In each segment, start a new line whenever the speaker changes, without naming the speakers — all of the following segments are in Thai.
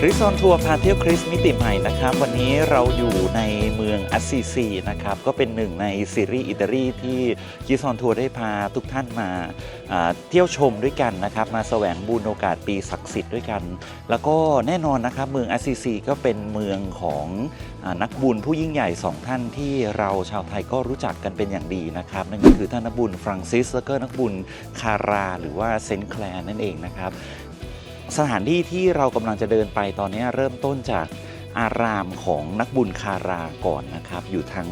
คริสออนทัวร์พาเที่ยวคริสมิติใหม่นะครับ วันนี้เราอยู่ในเมืองอัสซีซีนะครับก็เป็นหนึ่งในซีรีส์อิตาลีที่คริสออนทัวร์ได้พาทุกท่านมาเที่ยวชมด้วยกันนะครับมาแสวงบุญโอกาสปีศักดิ์สิทธิ์ด้วยกัน แล้วก็แน่นอนนะครับเมืองอัสซีซีก็เป็นเมืองของอนักบุญผู้ยิ่งใหญ่สองท่านที่เราชาวไทยก็รู้จักกันเป็นอย่างดีนะครับนั่นก็คือท่านนักบุญฟรังซิสแล้วก็นักบุญคาราหรือว่าเซนแคลร์นั่นเองนะครับ สถานที่ที่เรากำลังจะเดินไปตอนนี้เริ่มต้นจากอารามของนักบุญคาราก่อนนะครับ อยู่ทาง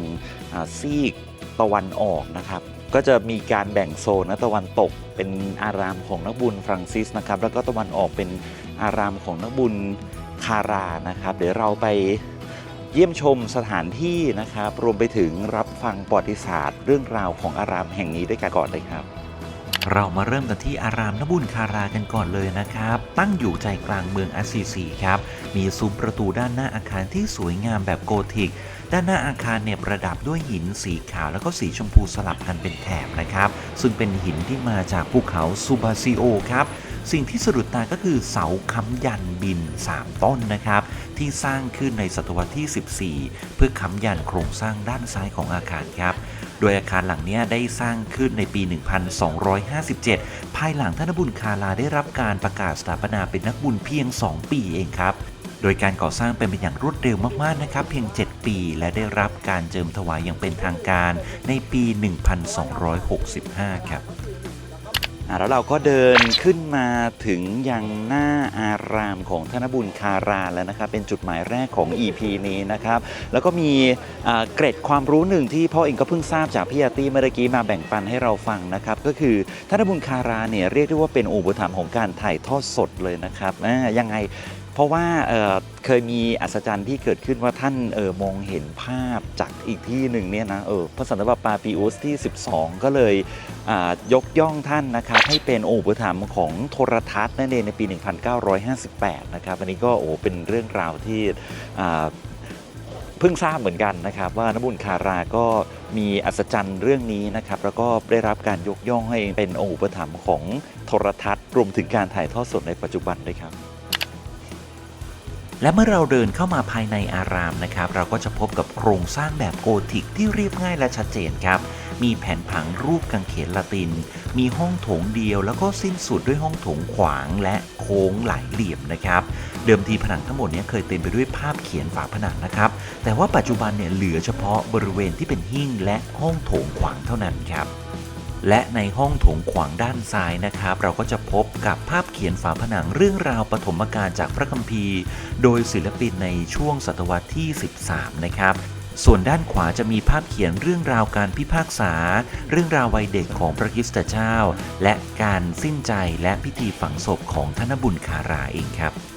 ซีกตะวันออกนะครับ ก็จะมีการแบ่งโซนนะตะวันตกเป็นอารามของนักบุญฟรังซิสนะครับ แล้วก็ตะวันออกเป็นอารามของนักบุญคารานะครับ เดี๋ยวเราไปเยี่ยมชมสถานที่นะครับ รวมไปถึงรับฟังประวัติศาสตร์ เรื่องราวของอารามแห่งนี้ด้วยกันก่อนเลยครับ เรามาเริ่มกันที่อารามนบุญคารากันก่อนเลยนะครับ ตั้งอยู่ใจกลางเมืองอาซีซีครับ มีซุ้มประตูด้านหน้าอาคารที่สวยงามแบบโกธิก ด้านหน้าอาคารเนี่ยประดับด้วยหินสีขาวแล้วก็สีชมพูสลับกันเป็นแถบนะครับ ซึ่งเป็นหินที่มาจากภูเขาซูบาซิโอครับสิ่งที่สะดุดตาก็คือเสาค้ำยันบิน 3 ต้นนะครับ ที่สร้างขึ้นในศตวรรษที่ 14 เพื่อค้ำยันโครงสร้างด้านซ้ายของอาคารครับ โดยอาคารหลังนี้ได้สร้างขึ้นในปี 1257 ภายหลังท่านบุญคาลาได้รับการประกาศสถาปนาเป็นนักบุญเพียง 2 ปีเองครับโดยการก่อสร้างเป็นไปอย่างรวดเร็วมากๆนะครับ เพียง 7 ปี และได้รับการเจิมถวายอย่างเป็นทางการในปี 1265 ครับ แล้วเราก็เดินขึ้นมาถึงยังหน้าอารามของธนบุญคาราแล้วนะครับ เป็นจุดหมายแรกของ EP นี้นะครับ แล้วก็มีเกร็ดความรู้หนึ่งที่พ่อเองก็เพิ่งทราบจากพี่อาตี้เมื่อกี้มาแบ่งปันให้เราฟังนะครับ ก็คือธนบุญคาราเนี่ยเรียกได้ว่าเป็นอุปถัมภ์ของการถ่ายทอดสดเลยนะครับยังไง เพราะว่าเเคยมีอัศจรรย์ที่เกิดขึ้นว่าท่านออมองเห็นภาพจากอีกที่หนึ่งเนี่ยนะเออพระสันตะปาปาปีอุสที่ 12 ก็เลยยกย่องท่านนะครับให้เป็นองค์อุปถัมภ์ของโทรทัศน์นั่นเองในปี 1958 นะครับอันนี้ก็โอ้เป็นเรื่องราวที่เพิ่งทราบเหมือนกันนะครับ ว่านบุญคาราก็มีอัศจรรย์เรื่องนี้นะครับ แล้วก็ได้รับการยกย่องให้เป็นองค์อุปถัมภ์ของโทรทัศน์รวมถึงการถ่ายทอดสดในปัจจุบันด้วยครับ และเมื่อเราเดินเข้ามาภายในอารามนะครับ เราก็จะพบกับโครงสร้างแบบโกธิกที่เรียบง่ายและชัดเจนครับ มีแผนผังรูปกังเขนละติน มีห้องโถงเดียว แล้วก็สิ้นสุดด้วยห้องโถงขวางและโค้งหลายเหลี่ยมนะครับ เดิมทีผนังทั้งหมดนี้เคยเต็มไปด้วยภาพเขียนฝาผนังนะครับ แต่ว่าปัจจุบันเนี่ยเหลือเฉพาะบริเวณที่เป็นหิ้งและห้องโถงขวางเท่านั้นครับ และในห้องโถงขวางด้านซ้ายนะครับ เราก็จะพบกับภาพเขียนฝาผนังเรื่องราวปฐมกาลจากพระคัมภีร์ โดยศิลปินในช่วงศตวรรษที่ 13 นะครับส่วนด้านขวาจะมีภาพเขียนเรื่องราวการพิพากษา เรื่องราววัยเด็กของพระคริสตเจ้า และการสิ้นใจและพิธีฝังศพของธนบุญคาราเองครับ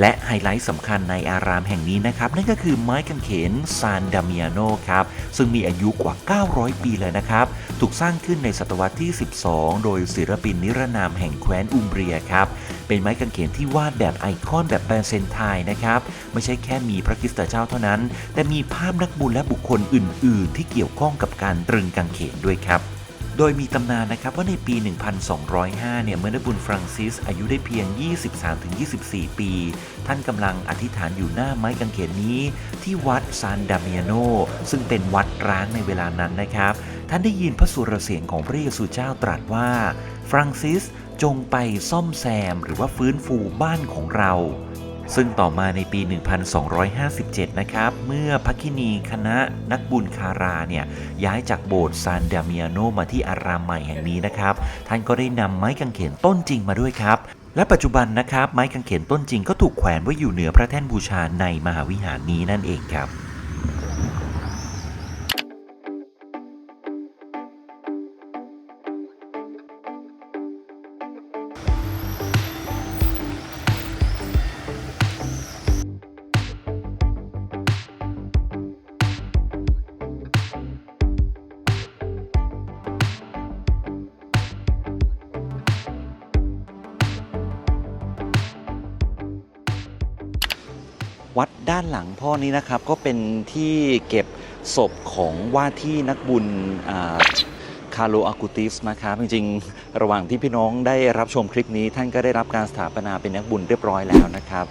และไฮไลท์สำคัญในอารามแห่งนี้นะครับ นั่นก็คือไม้กางเขนซานดามิอาโนครับ ซึ่งมีอายุกว่า 900 ปีเลยนะครับ ถูกสร้างขึ้นในศตวรรษที่ 12 โดยศิลปินนิรนามแห่งแคว้นอุมเบียครับ เป็นไม้กางเขนที่วาดแบบไอคอนแบบแบรเซนไทน์นะครับ ไม่ใช่แค่มีพระคริสตเจ้าเท่านั้น แต่มีภาพนักบุญและบุคคลอื่น ๆ ที่เกี่ยวข้องกับการตรึงกางเขนด้วยครับ โดยมีตำนานนะครับว่าในปี 1205 เนี่ย เมื่อนักบุญฟรังซิส อายุได้เพียง 23-24 ปี ท่านกำลังอธิษฐานอยู่หน้าไม้กางเขนนี้ ที่วัดซานดามิอาโน ซึ่งเป็นวัดร้างในเวลานั้นนะครับ ท่านได้ยินพระสุรเสียงของพระเยซูเจ้าตรัสว่า ฟรังซิสจงไปซ่อมแซมหรือว่าฟื้นฟูบ้านของเรา ซึ่งต่อมาในปี 1257 นะครับ เมื่อพักคินีคณะนักบุญคาราเนี่ยย้ายจากโบสถ์ซานดามิอาโนมาที่อารามใหม่แห่งนี้นะครับ ท่านก็ได้นำไม้กางเขนต้นจริงมาด้วยครับ และปัจจุบันนะครับ ไม้กางเขนต้นจริงก็ถูกแขวนไว้อยู่เหนือพระแท่นบูชาในมหาวิหารนี้นั่นเองครับ ด้านหลังพ่อนี้นะครับก็เป็นที่เก็บศพของว่าที่นักบุญคาร์โลอากูติสนะครับจริงๆ ระหว่างที่พี่น้องได้รับชมคลิปนี้ ท่านก็ได้รับการสถาปนาเป็นนักบุญเรียบร้อยแล้วนะครับ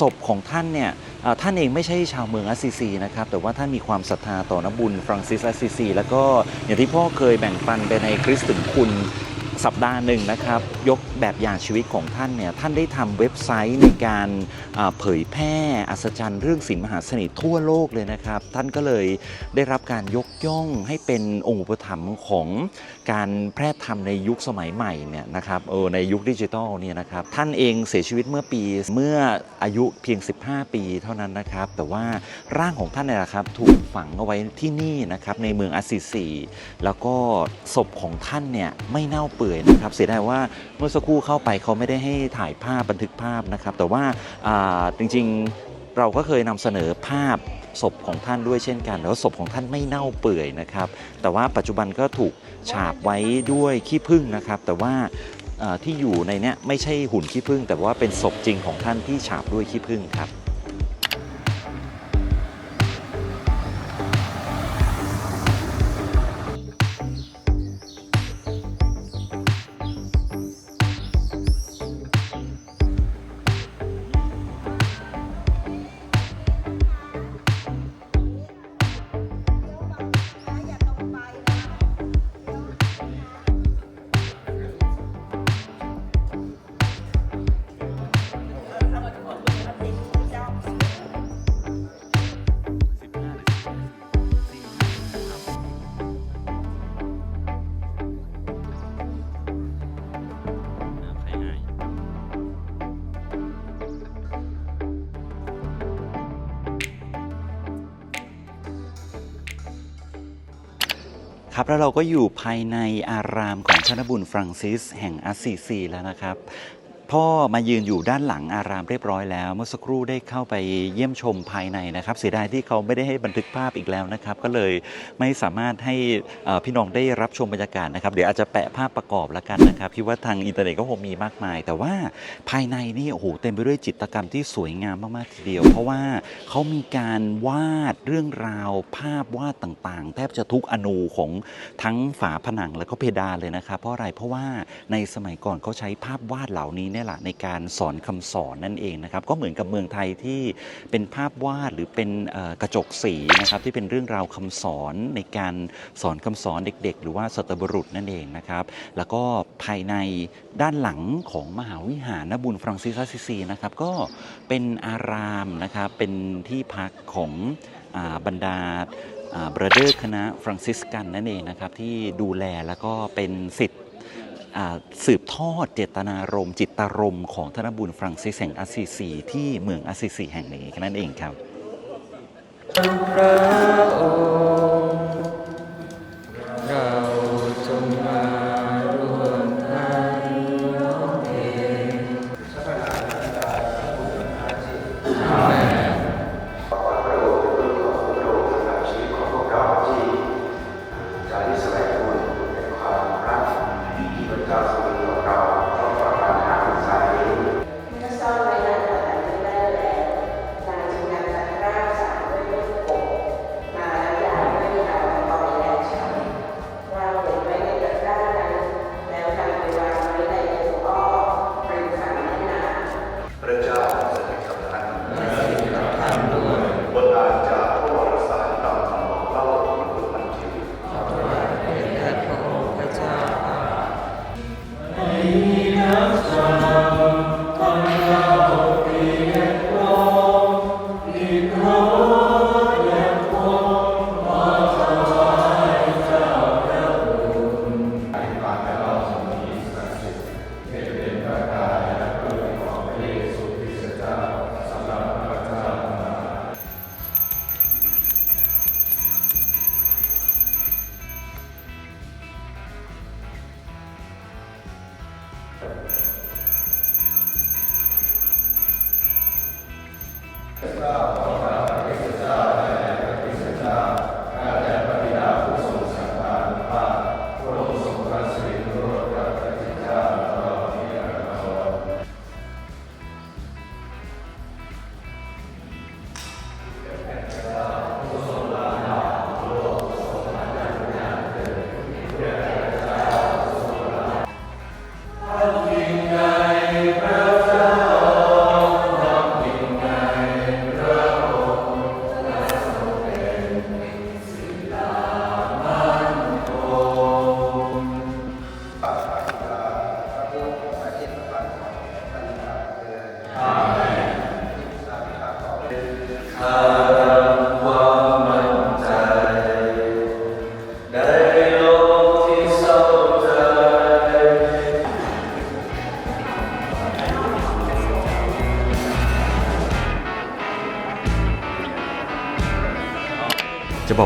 ศพของท่านเนี่ยท่านเองไม่ใช่ชาวเมืองอัสซิซีนะครับแต่ว่าท่านมีความศรัทธาต่อน้ำบุญฟรังซิสอสซิซีแล้วก็อย่างที่พ่อเคยแบ่งปันไปในคริสต์ถึงคุณ สัปดาห์หนึ่งนะครับ ยกแบบอย่างชีวิตของท่านเนี่ยท่านได้ทำเว็บไซต์ในการเผยแพร่อัศจรรย์เรื่องศิลมหาเสน่ห์ทั่วโลกเลยนะครับ ท่านก็เลยได้รับการยกย่องให้เป็นองค์อุปถัมภ์ของการแพร่ธรรมในยุคสมัยใหม่เนี่ยนะครับเออในยุคดิจิทัลเนี่ยนะครับท่านเองเสียชีวิตเมื่อปีเมื่ออายุเพียง 15 ปีเท่านั้นนะครับ แต่ว่าร่างของท่านเนี่ยนะครับถูกฝังเอาไว้ที่นี่นะครับในเมืองอัสซิซีแล้วก็ศพของท่านเนี่ยไม่เน่าเปื่อยนะครับเสียดายว่าเมื่อสักครู่เข้าไปเขาไม่ได้ให้ถ่ายภาพบันทึกภาพนะครับ แต่ว่าจริงๆเราก็เคยนำเสนอภาพศพของท่านด้วยเช่นกัน แล้วศพของท่านไม่เน่าเปื่อยนะครับ แต่ว่าปัจจุบันก็ถูกฉาบไว้ด้วยขี้ผึ้งนะครับ แต่ว่าที่อยู่ในเนี้ยไม่ใช่หุ่นขี้ผึ้งแต่ว่าเป็นศพจริงของท่านที่ฉาบด้วยขี้ผึ้งครับ ครับแล้วเราก็อยู่ภายในอารามของชนบุญฟรังซิส แห่งอัสซีซีแล้วนะครับ พ่อมายืนอยู่ด้านหลังอารามเรียบร้อยแล้ว เมื่อสักครู่ได้เข้าไปเยี่ยมชมภายในนะครับ เสียดายที่เขาไม่ได้ให้บันทึกภาพอีกแล้วนะครับ ก็เลยไม่สามารถให้พี่น้องได้รับชมบรรยากาศนะครับ เดี๋ยวอาจจะแปะภาพประกอบแล้วกันนะครับพี่ว่าทางอินเทอร์เน็ตก็คงมีมากมาย แต่ว่าภายในนี่โอ้โหเต็มไปด้วยจิตรกรรมที่สวยงามมากๆทีเดียว เพราะว่าเขามีการวาดเรื่องราวภาพวาดต่างๆ แทบจะทุกอนูของทั้งฝาผนังและก็เพดานเลยนะครับ เพราะอะไรเพราะว่าในสมัยก่อนเขาใช้ภาพวาดเหล่านี้เนี่ยละในการสอนคำสอนนั่นเองนะครับก็เหมือนกับเมืองไทยที่เป็นภาพวาดหรือเป็นกระจกสีนะครับที่เป็นเรื่องราวคำสอนในการสอนคำสอนเด็ก ๆ หรือว่าสตบุรุษนั่นเองนะครับแล้วก็ภายในด้านหลังของมหาวิหารนบุญฟรังซิสอาซิซีนะครับก็เป็นอารามนะครับเป็นที่พักของอบรรดาบรเดอร์คณะฟรังซิสกันนั่นเองนะครับที่ดูแลแล้วก็เป็นสิทธิ สืบทอดเจตนารมณ์จิตตารมณ์ของธนบุญฟรังซิสแห่งอาซีซีที่เมืองอาซีซีแห่งนี้นั่นเองครับ
พระองค์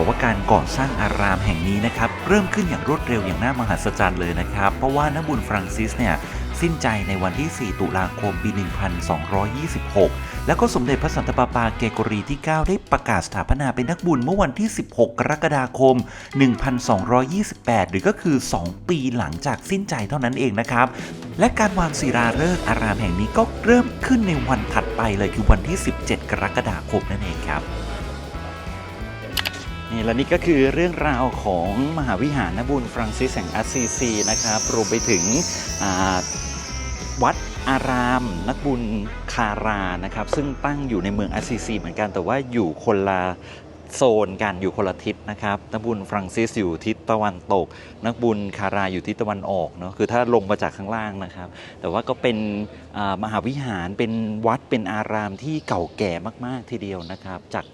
บอ
กว่าการ
ก่อสร้างอารามแห่งนี้นะครับเริ่มขึ้นอย่างรวดเร็วอย่างน่ามหัศจรรย์เลยนะครับเพราะว่านักบุญฟรังซิสเนี่ยสิ้นใจในวันที่ 4 ตุลาคม ปี 1226 แล้วก็สมเด็จพระสันตะปาปาเกโกรีที่ 9 ได้ประกาศสถาปนาเป็นนักบุญเมื่อวันที่ 16 กรกฎาคม 1228 หรือก็คือ 2 ปีหลังจากสิ้นใจเท่านั้นเองนะครับ และการวางศิลาฤกษ์อารามแห่งนี้ก็เริ่มขึ้นในวันถัดไปเลยคือวันที่ 17 กรกฎาคมนั่นเองครับ นี่และนี่ก็คือเรื่องราวของมหาวิหารนบุญฟรังซิสแห่งอาซีซีนะครับรวมไปถึงวัดอารามนักบุญคารานะครับ ซึ่งตั้งอยู่ในเมืองอาซีซีเหมือนกันแต่ว่าอยู่คนละ โซนกันอยู่คนละทิศนะครับ นักบุญฟรังซิสอยู่ทิศตะวันตก นักบุญคาราอยู่ทิศตะวันออกเนาะคือถ้าลงมาจากข้างล่างนะครับ แต่ว่าก็เป็นมหาวิหารเป็นวัดเป็นอารามที่เก่าแก่มาก ๆ ทีเดียวนะครับ จาก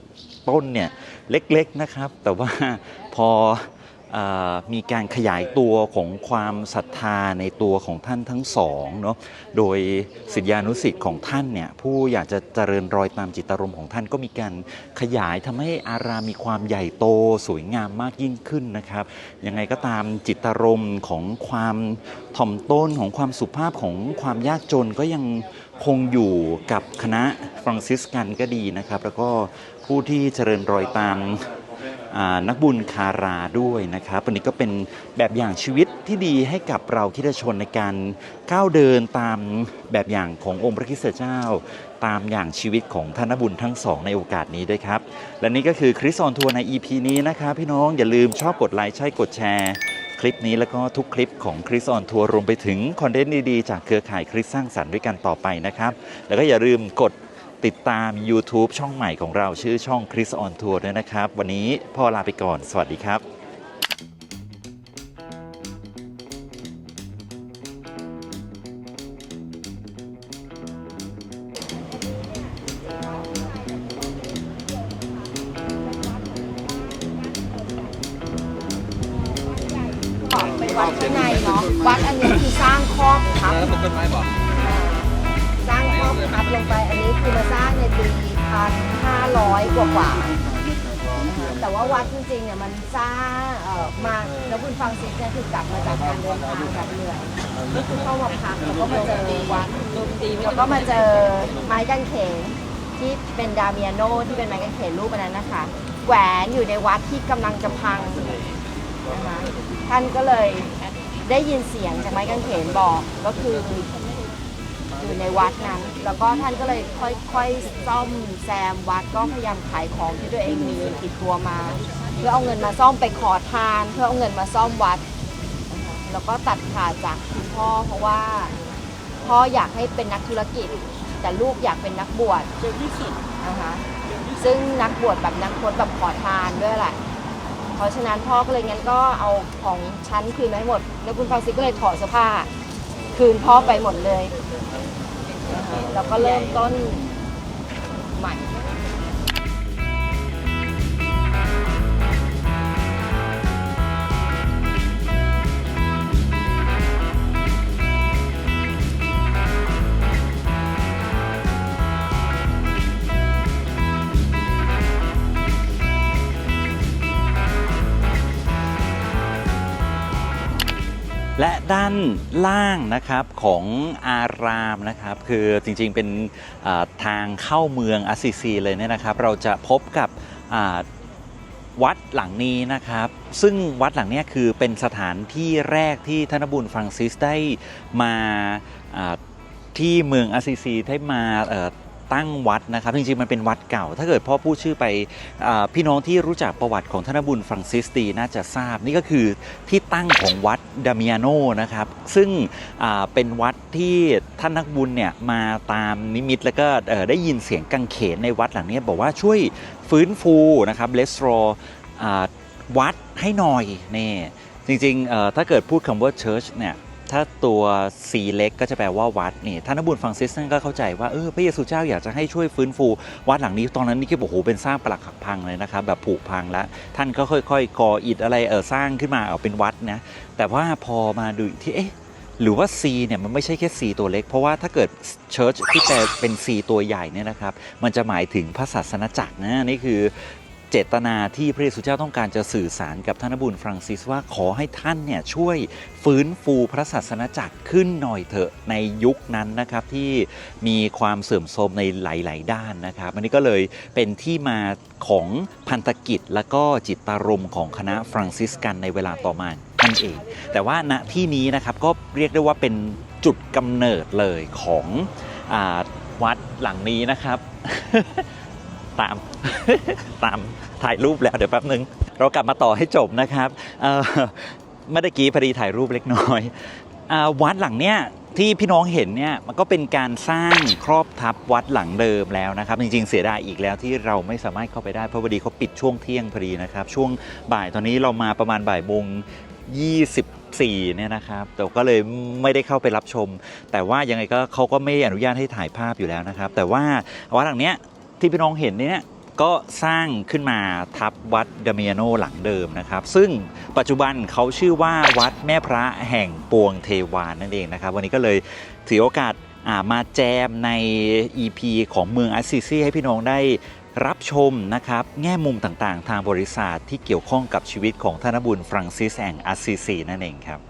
ต้นเนี่ยเล็ก ๆ นะครับ แต่ว่าพอ มีการขยายตัวของความศรัทธาในตัวของท่านทั้งสองเนาะ โดยศิษยานุศิษย์ของท่านเนี่ยผู้อยากจะเจริญรอยตามจิตอารมณ์ของท่านก็มีการขยายทำให้อารามมีความใหญ่โตสวยงามมากยิ่งขึ้นนะครับ ยังไงก็ตามจิตอารมณ์ของความถ่อมต้นของความสุภาพของความยากจนก็ยังคงอยู่กับคณะฟรังซิสกันก็ดีนะครับ แล้วก็ผู้ที่เจริญรอยตาม นักบุญคาราด้วยนะครับวันนี้ก็เป็นแบบอย่างชีวิตที่ดีให้กับเราคริสตชนในการก้าวเดินตามแบบอย่างขององค์พระคริสตเจ้า ตามอย่างชีวิตของท่านบุญทั้งสองในโอกาสนี้ด้วยครับ และนี่ก็คือคริสออนทัวร์ใน EP นี้นะครับพี่น้องอย่าลืมชอบกดไลค์ใช่กดแชร์คลิปนี้แล้วก็ทุกคลิปของคริสออนทัวร์รวมไปถึงคอนเทนต์ดีๆจากเครือข่ายคริสสร้างสรรค์ด้วยกันต่อไปนะครับ แล้วก็อย่าลืมกด ติดตาม YouTube ช่องใหม่ของเราชื่อช่อง Chris on Tour ด้วยนะครับ วันนี้พ่อลาไปก่อน สวัสดีครับ
เป็นวัดข้างในเนาะวัดอันนี้คือสร้างครอบทับ
แล้วต้นไม้บอก
อบทับลงไปอันนี้คือมาสร้างในปีพันห้าร้อยกว่ากว่าๆแต่ว่าวัดจริงๆเนี่ยมันสร้างเอ่อมาแล้วคุณฟังซิสเนี่ยคือกลับมาจากการเดินทางแบบเหนื่อยก็คือเข้ามาพักแล้วก็มาเจอวัด แล้วก็มาเจอไม้กางเขนที่เป็นดาเมียโนที่เป็นไม้กางเขนรูปอันนั้นนะคะแหวนอยู่ในวัดที่กำลังจะพังนะคะท่านก็เลยได้ยินเสียงจากไม้กางเขนบอกก็คือ อยู่ในวัดนั้น แล้วก็ท่านก็เลยค่อยๆซ่อมแซมวัดก็พยายามขายของที่ตัวเองมีติดตัวมา เพื่อเอาเงินมาซ่อมไปขอทาน เพื่อเอาเงินมาซ่อมวัดนะคะแล้วก็ตัดขาดจากคุณพ่อเพราะว่าพ่ออยากให้เป็นนักธุรกิจ แต่ลูกอยากเป็นนักบวชนะคะซึ่งนักบวชแบบนักพจน์แบบขอทานด้วยแหละเพราะฉะนั้นพ่อก็เลยงั้นก็เอาของชั้นคืนมาให้หมด แล้วคุณฟังซิก็เลยถอดเสื้อผ้า คืนพ่อไปหมดเลยนะคะ แล้วก็เริ่มต้นใหม่
และด้านล่างนะครับของอารามนะครับคือจริงๆเป็นทางเข้าเมืองอาซิซีเลยเนี่ยนะครับ เราจะพบกับวัดหลังนี้นะครับ ซึ่งวัดหลังนี้คือเป็นสถานที่แรกที่ธนบุญฟรังซิสได้มาที่เมืองอาซิซีได้มา ตั้งวัดนะครับ จริงๆ มันเป็นวัดเก่า ถ้าเกิดพ่อพูดชื่อไปอพี่น้องที่รู้จักประวัติของธนบุญฟรังซิสดีน่าจะทราบ นี่ก็คือที่ตั้งของวัดดามิอาโนนะครับ ซึ่งเป็นวัดที่ท่านนักบุญเนี่ยมาตามนิมิตแล้วก็ได้ยินเสียงกังเขนในวัดหลังเนี้ยบอกว่าช่วยฟื้นฟูนะครับเลสโรวัดให้หน่อยนี่จริงๆถ้าเกิดพูดคำว่า church เนี่ย ถ้าตัว C เล็กก็จะแปลว่าวัดนี่ท่านนบุญฟรังซิสนั่นก็เข้าใจว่าเออพระเยซูเจ้าอยากจะให้ช่วยฟื้นฟู วัดหลังนี้ตอนนั้นนี่ก็บอกโอ้โหเป็นสร้างปรักหักพังเลยนะครับแบบผุพังแล้วท่านก็ค่อยๆก่ออิฐอะไรเออสร้างขึ้นมาเอาเป็นวัดนะแต่ว่าพอมาดูที่เอ๊ะหรือว่า C เนี่ยมันไม่ใช่แค่ C ตัวเล็ก เพราะว่าถ้าเกิด Church ที่แปลเป็น C ตัวใหญ่เนี่ยนะครับ มันจะหมายถึงพระศาสนาจักรนะนี่คือ เจตนาที่พระเยซูเจ้าต้องการจะสื่อสารกับท่านบุญฟรังซิสว่าขอให้ท่านเนี่ยช่วยฟื้นฟูพระศาสนาจักรขึ้นหน่อยเถอะในยุคนั้นนะครับที่มีความเสื่อมโทรมในหลาย ๆ ด้านนะครับอันนี้ก็เลยเป็นที่มาของพันธกิจและก็จิตตารมณ์ของคณะฟรังซิสกันในเวลาต่อมานั่นเอง แต่ว่าณที่นี้นะครับก็เรียกได้ว่าเป็นจุดกำเนิดเลยของอวัดหลังนี้นะครับ ตาม ตามถ่ายรูปแล้วเดี๋ยวแป๊บนึง เรากลับมาต่อให้จบนะครับเอ่อเมื่อกี้พอดีถ่ายรูปเล็กน้อยอวัดหลังเนี้ยที่พี่น้องเห็นเนี่ยมันก็เป็นการสร้างครอบทับวัดหลังเดิมแล้วนะครับ จริงๆเสียดายอีกแล้วที่เราไม่สามารถเข้าไปได้เพราะพอดีเขาปิดช่วงเที่ยงพอดีนะครับ ช่วงบ่ายตอนนี้เรามาประมาณบ่ายโมง24เนี่ยนะครับแต่ก็เลยไม่ได้เข้าไปรับชม แต่ว่ายังไงก็เขาก็ไม่อนุญาตให้ถ่ายภาพอยู่แล้วนะครับ แต่ว่าวัดหลังเนี้ย ที่พี่น้องเห็นเนี่ยก็สร้างขึ้นมาทับวัดเดเมียโนหลังเดิมนะครับ ซึ่งปัจจุบันเขาชื่อว่าวัดแม่พระแห่งปวงเทวานนั่นเองนะครับ วันนี้ก็เลยถือโอกาสามาแจมใน EP ของเมืองอัสซิซีให้พี่น้องได้รับชมนะครับ แง่มุมต่างๆ ทางบริษัทที่เกี่ยวข้องกับชีวิตของธนบุญฟรังซิสแห่งอัสซิซีนั่นเองครับ